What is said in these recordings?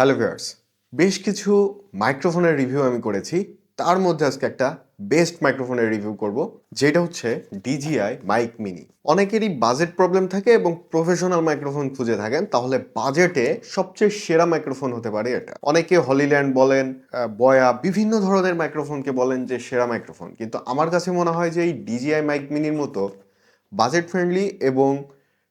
Hello viewers, বেশ কিছু মাইক্রোফোনের রিভিউ আমি করেছি। তার মধ্যে আজকে একটা বেস্ট মাইক্রোফোনের রিভিউ করব, যেটা হচ্ছে ডিজিআই মাইক মিনি। অনেকেরই বাজেট প্রবলেম থাকে এবং প্রফেশনাল মাইক্রোফোন খুঁজে থাকেন, তাহলে বাজেটে সবচেয়ে সেরা মাইক্রোফোন হতে পারে এটা। অনেকে হলিল্যান্ড বলেন বয়া, বিভিন্ন ধরনের মাইক্রোফোনকে বলেন যে সেরা মাইক্রোফোন। কিন্তু আমার কাছে মনে হয় যে এই ডিজিআই মাইক মিনির মতো বাজেট ফ্রেন্ডলি এবং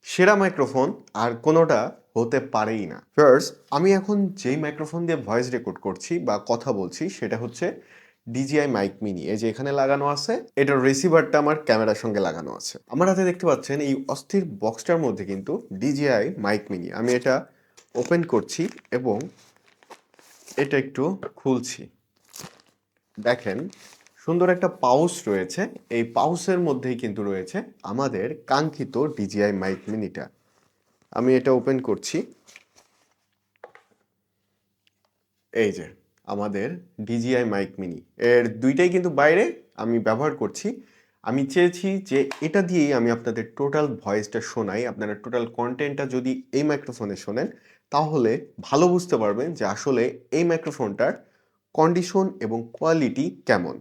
সেরা মাইক্রোফোন আর কোনোটা হতে পারেই না। ফার্স্ট আমি এখন যেই মাইক্রোফোন দিয়ে ভয়েস রেকর্ড করছি বা কথা বলছি, সেটা হচ্ছে ডিজিআই মাইক মিনি এই যে এখানে লাগানো আছে, এটার রিসিভারটা আমার ক্যামেরার সঙ্গে লাগানো আছে। আমার হাতে দেখতে পাচ্ছেন এই অস্থির বক্সটার মধ্যে কিন্তু ডিজিআই মাইক মিনি আমি এটা ওপেন করছি এবং এটা একটু খুলছি। দেখেন, সুন্দর একটা পাউস রয়েছে, এই পাউসের মধ্যেই কিন্তু রয়েছে আমাদের কাঙ্ক্ষিত ডিজিআই মাইক মিনিটা আমি এটা ওপেন করছি। এই যে, আমাদের ডিজিআই মাইক মিনি এর দুইটাই কিন্তু বাইরে আমি ব্যবহার করছি। আমি চেয়েছি যে এটা দিয়েই আমি আপনাদের টোটাল ভয়েসটা শোনাই। আপনারা টোটাল কন্টেন্টটা যদি এই মাইক্রোফোনে শোনেন, তাহলে ভালো বুঝতে পারবেন যে আসলে এই মাইক্রোফোনটার কন্ডিশন এবং কোয়ালিটি কেমন।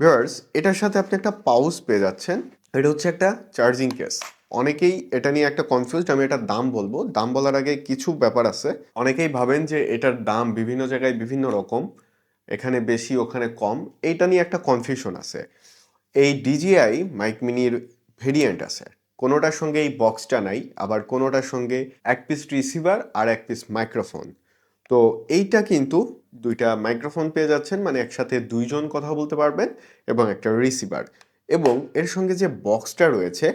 ভিউয়ার্স এটার সাথে আপনি একটা পাউচ পেয়ে যাচ্ছেন। এটা হচ্ছে একটা চার্জিং কেস অনেকেই এটা নিয়ে একটা কনফিউজড আমি এটার দাম বলব। দাম বলার আগে কিছু ব্যাপার আছে। অনেকেই ভাবেন যে এটার দাম বিভিন্ন জায়গায় বিভিন্ন রকম, এখানে বেশি, ওখানে কম, এইটা নিয়ে একটা কনফিউশন আছে। এই ডিজিআই মাইক মিনির ভেরিয়েন্ট আছে। কোনোটার সঙ্গে এই বক্সটা নাই, আবার কোনোটার সঙ্গে এক পিস রিসিভার আর এক পিস মাইক্রোফোন তো এইটা কিন্তু দুইটা মাইক্রোফোন পেয়ে যাচ্ছেন মানে একসাথে দুইজন কথা বলতে পারবেন এবং একটা রিসিভার এবং এর সঙ্গে যে বক্সটা রয়েছে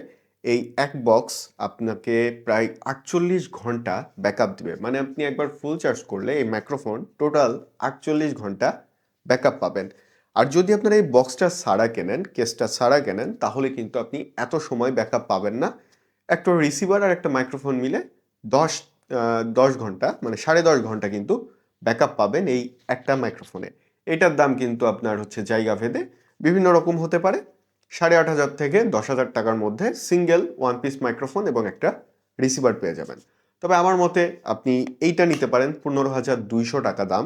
এই এক বক্স আপনাকে প্রায় আটচল্লিশ ঘণ্টা ব্যাকআপ দিবে। মানে আপনি একবার ফুল চার্জ করলে এই মাইক্রোফোন টোটাল আটচল্লিশ ঘণ্টা ব্যাকআপ পাবেন। আর যদি আপনারা এই বক্সটা সারা কেনেন কেসটা সারা কেনেন, তাহলে কিন্তু আপনি এত সময় ব্যাকআপ পাবেন না। একটা রিসিভার আর একটা মাইক্রোফোন মিলে দশ দশ ঘণ্টা মানে সাড়ে দশ ঘণ্টা কিন্তু ব্যাকআপ পাবেন এই একটা মাইক্রোফোনে এটার দাম কিন্তু আপনার হচ্ছে জায়গা ভেদে বিভিন্ন রকম হতে পারে। সাড়ে আট হাজার থেকে দশ হাজার টাকার মধ্যে সিঙ্গেল ওয়ান পিস মাইক্রোফোন এবং একটা রিসিভার পেয়ে যাবেন। তবে আমার মতে আপনি এইটা নিতে পারেন পনেরো হাজার দুইশো টাকা দাম।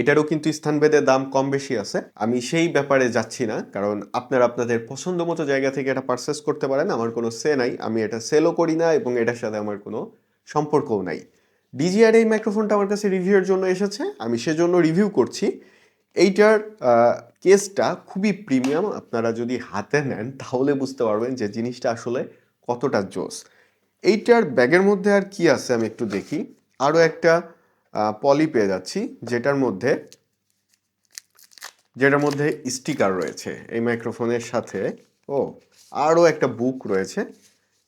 এটারও কিন্তু স্থানভেদে দাম কম বেশি আছে। আমি সেই ব্যাপারে যাচ্ছি না, কারণ আপনারা আপনাদের পছন্দ মতো জায়গা থেকে এটা পারচেস করতে পারেন। আমার কোনো সে নাই, আমি এটা সেলও করি না এবং এটার সাথে আমার কোনো সম্পর্কও নাই। ডিজিআর এই মাইক্রোফোনটা আমার কাছে রিভিউয়ের জন্য এসেছে। আমি সেজন্য রিভিউ করছি। এইটার কেসটা খুবই প্রিমিয়াম। আপনারা যদি হাতে নেন, তাহলে বুঝতে পারবেন যে জিনিসটা আসলে কতটা জোস। এইটার ব্যাগের মধ্যে আর কি আছে আমি একটু দেখি। আরও একটা পলি পেয়ে যাচ্ছি, যেটার মধ্যে যেটার মধ্যে স্টিকার রয়েছে এই মাইক্রোফোনের সাথে। ও আরও একটা বুক রয়েছে।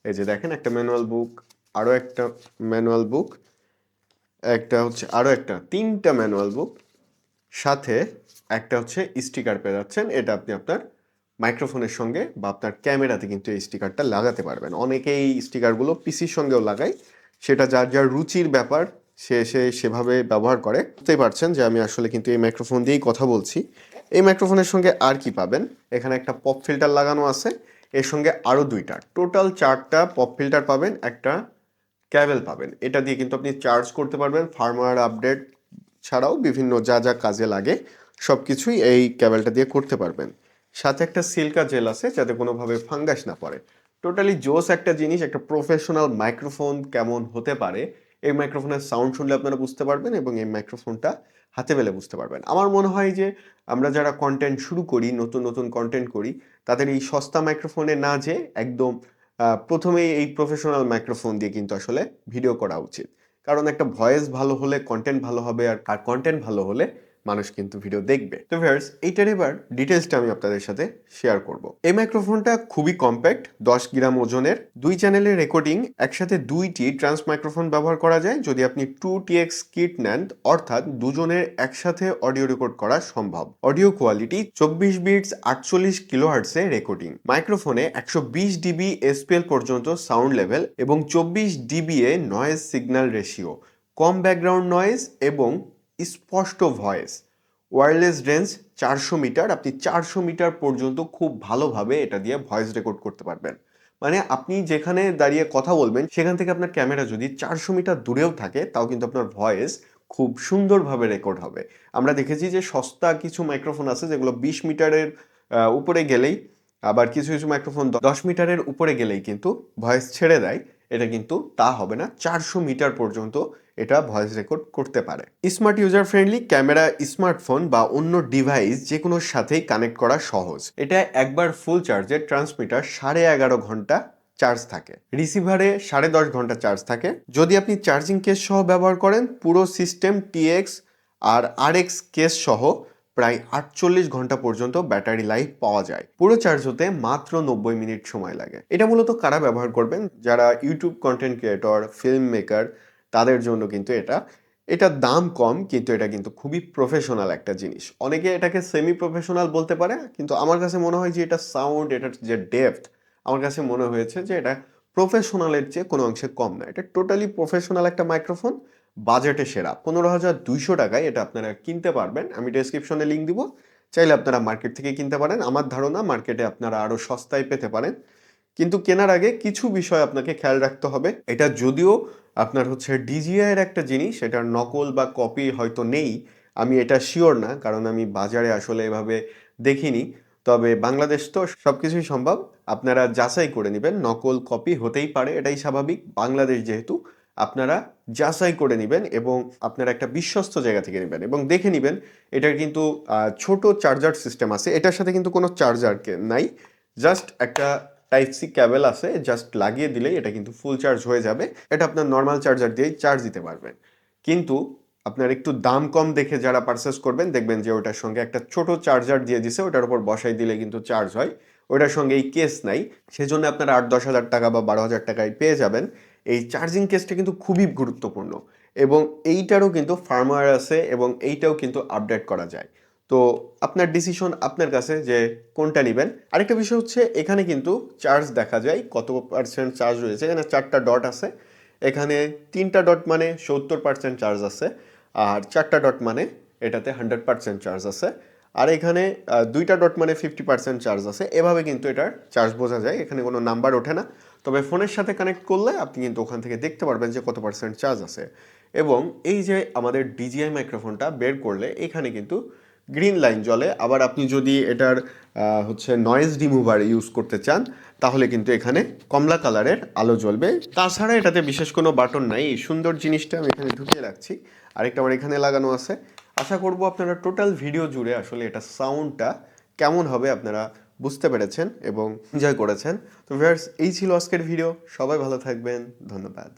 এই যে দেখেন, একটা ম্যানুয়াল বুক আরও একটা ম্যানুয়াল বুক, একটা হচ্ছে আরও একটা, তিনটা ম্যানুয়াল বুক। সাথে একটা হচ্ছে স্টিকার পেয়ে যাচ্ছেন। এটা আপনি আপনার মাইক্রোফোনের সঙ্গে বা আপনার ক্যামেরাতে কিন্তু এই স্টিকারটা লাগাতে পারবেন। অনেকেই স্টিকারগুলো পিসির সঙ্গেও লাগায়। সেটা যার যার রুচির ব্যাপার, সে সে সেভাবে ব্যবহার করে। বুঝতেই পারছেন যে আমি আসলে কিন্তু এই মাইক্রোফোন দিয়েই কথা বলছি। এই মাইক্রোফোনের সঙ্গে আর কি পাবেন? এখানে একটা পপ ফিল্টার লাগানো আছে। এর সঙ্গে আরও দুইটা। টোটাল চারটা পপ ফিল্টার পাবেন, একটা ক্যাবেল পাবেন। এটা দিয়ে কিন্তু আপনি চার্জ করতে পারবেন। ফার্মওয়্যার আপডেট ছাড়াও বিভিন্ন যা যা কাজে লাগে সব কিছুই এই ক্যাবেলটা দিয়ে করতে পারবেন। সাথে একটা সিল্কা জেল আছে যাতে কোনোভাবে ফাঙ্গাস না পড়ে। টোটালি জোস একটা জিনিস, একটা প্রফেশনাল মাইক্রোফোন কেমন হতে পারে, এই মাইক্রোফোনের সাউন্ড শুনলে আপনারা বুঝতে পারবেন এবং এই মাইক্রোফোনটা হাতে পেলে বুঝতে পারবেন। আমার মনে হয় যে আমরা যারা কন্টেন্ট শুরু করি, নতুন নতুন কন্টেন্ট করি, তাদের এই সস্তা মাইক্রোফোনে না যে একদম প্রথমেই এই প্রফেশনাল মাইক্রোফোন দিয়ে কিন্তু আসলে ভিডিও করা উচিত। কারণ একটা ভয়েস ভালো হলে কন্টেন্ট ভালো হবে আর কন্টেন্ট ভালো হলে মানুষ কিন্তু ভিডিও দেখবে। তো ভিউয়ার্স এইটার এবার ডিটেলসটা আমি আপনাদের সাথে শেয়ার করব। এই মাইক্রোফোনটা খুবই কম্প্যাক্ট দশ গ্রাম ওজনের। দুই চ্যানেলের রেকর্ডিং একসাথে দুইটি ট্রান্স মাইক্রোফোন ব্যবহার করা যায়। যদি আপনি টু টিএক্স কিট নেন, অর্থাৎ দুজনের একসাথে অডিও রেকর্ড করা সম্ভব। অডিও কোয়ালিটি চব্বিশ বিটস আটচল্লিশ কিলো হার্টসে রেকর্ডিং মাইক্রোফোনে একশো বিশ ডিবি এসপিএল পর্যন্ত সাউন্ড লেভেল এবং চব্বিশ ডিবি এ নয়েজ সিগন্যাল রেশিও কম ব্যাকগ্রাউন্ড নয়েজ এবং স্পষ্ট ভয়েস। ওয়্যারলেস রেঞ্জ চারশো মিটার, আপনি চারশো মিটার পর্যন্ত খুব ভালোভাবে এটা দিয়ে ভয়েস রেকর্ড করতে পারবেন। মানে আপনি যেখানে দাঁড়িয়ে কথা বলবেন, সেখান থেকে আপনার ক্যামেরা যদি চারশো মিটার দূরেও থাকে, তাও কিন্তু আপনার ভয়েস খুব সুন্দরভাবে রেকর্ড হবে। আমরা দেখেছি যে সস্তা কিছু মাইক্রোফোন আছে, যেগুলো বিশ মিটারের উপরে গেলেই, আবার কিছু কিছু মাইক্রোফোন দশ মিটারের উপরে গেলেই কিন্তু ভয়েস ছেড়ে দেয়। এটা কিন্তু তা হবে না। চারশো মিটার পর্যন্ত এটা ভয়েস রেকর্ড করতে পারে। Smart user friendly camera, smartphone বা অন্য ডিভাইস যে কোনোর সাথেই কানেক্ট করা সহজ। এটা একবার ফুল চার্জে ট্রান্সমিটার সাড়ে এগারো ঘণ্টা চার্জ থাকে। রিসিভারে সাড়ে দশ ঘণ্টা চার্জ থাকে। যদি আপনি চার্জিং কেস সহ ব্যবহার করেন, পুরো সিস্টেম টিএক্স আর আরএক্স কেস সহ প্রায় আটচল্লিশ ঘণ্টা পর্যন্ত ব্যাটারি লাইফ পাওয়া যায়। পুরো চার্জ হতে মাত্র নব্বই মিনিট সময় লাগে। এটা মূলত কারা ব্যবহার করবেন? যারা YouTube content creator film maker তাদের জন্য কিন্তু এটা। এটার দাম কম, কিন্তু এটা কিন্তু খুবই প্রফেশনাল একটা জিনিস। অনেকে এটাকে সেমি প্রফেশনাল বলতে পারে, কিন্তু আমার কাছে মনে হয় যে এটা সাউন্ড এটার যে ডেপথ আমার কাছে মনে হয়েছে যে এটা প্রফেশনালের চেয়ে কোনো অংশে কম না। এটা টোটালি প্রফেশনাল একটা মাইক্রোফোন বাজেটে সেরা। পনেরো হাজার দুইশো টাকায় এটা আপনারা কিনতে পারবেন। আমি ডেসক্রিপশনে লিঙ্ক দিব। চাইলে আপনারা মার্কেট থেকে কিনতে পারেন। আমার ধারণা মার্কেটে আপনারা আরও সস্তায় পেতে পারেন। কিন্তু কেনার আগে কিছু বিষয় আপনাকে খেয়াল রাখতে হবে। এটা যদিও আপনার হচ্ছে ডিজিআই এর একটা জিনিস, এটার নকল বা কপি হয়তো নেই। আমি এটা শিওর না, কারণ আমি বাজারে আসলে এভাবে দেখিনি। তবে বাংলাদেশ তো সব কিছুই সম্ভব। আপনারা যাচাই করে নেবেন। নকল কপি হতেই পারে, এটাই স্বাভাবিক। বাংলাদেশ যেহেতু আপনারা যাচাই করে নেবেন এবং আপনারা একটা বিশ্বস্ত জায়গা থেকে নেবেন এবং দেখে নেবেন, এটার কিন্তু ছোট চার্জার সিস্টেম আছে। এটার সাথে কিন্তু কোনো চার্জার নাই। জাস্ট একটা টাইপ সি ক্যাবেল আছে, জাস্ট লাগিয়ে দিলেই এটা কিন্তু ফুল চার্জ হয়ে যাবে। এটা আপনার নর্মাল চার্জার দিয়েই চার্জ দিতে পারবেন। কিন্তু আপনার একটু দাম কম দেখে যারা পারচেস করবেন, দেখবেন যে ওটার সঙ্গে একটা ছোট চার্জার দিয়ে দিছে, ওটার উপর বসাই দিলে কিন্তু চার্জ হয়। ওটার সঙ্গে এই কেস নাই। সেজন্য আপনারা আট দশ হাজার টাকা বা বারো হাজার টাকায় পেয়ে যাবেন। এই চার্জিং কেসটা কিন্তু খুবই গুরুত্বপূর্ণ এবং এইটারও কিন্তু ফার্মওয়্যার আছে এবং এইটাও কিন্তু আপডেট করা যায়। তো আপনার ডিসিশন আপনার কাছে যে কোনটা নেবেন। আরেকটা বিষয় হচ্ছে এখানে কিন্তু চার্জ দেখা যায়, কত পার্সেন্ট চার্জ রয়েছে, এখানে চারটা ডট আছে। এখানে তিনটা ডট মানে সত্তর পার্সেন্ট চার্জ আছে আর চারটা ডট মানে এটাতে হান্ড্রেড পার্সেন্ট চার্জ আছে। আর এখানে দুইটা ডট মানে ফিফটি পার্সেন্ট চার্জ আছে। এভাবে কিন্তু এটার চার্জ বোঝা যায়, এখানে কোনো নাম্বার ওঠে না। তবে ফোনের সাথে কানেক্ট করলে আপনি কিন্তু ওখান থেকে দেখতে পারবেন যে কত পার্সেন্ট চার্জ আছে। এবং এই যে আমাদের ডিজিআই মাইক্রোফোনটা বের করলে এখানে কিন্তু গ্রিন লাইন জলে আবার আপনি যদি এটার হচ্ছে নয়েজ রিমুভার ইউজ করতে চান, তাহলে কিন্তু এখানে কমলা কালারের আলো জ্বলবে। তাছাড়া এটাতে বিশেষ কোনো বাটন নাই। এই সুন্দর জিনিসটা আমি এখানে ঢুকিয়ে রাখছি। আরেকটা আমার এখানে লাগানো আছে। আশা করব আপনারা টোটাল ভিডিও জুড়ে আসলে এটা সাউন্ডটা কেমন হবে আপনারা বুঝতে পেরেছেন এবং এনজয় করেছেন। তো ভিউয়ার্স এই ছিল আজকের ভিডিও সবাই ভালো থাকবেন। ধন্যবাদ।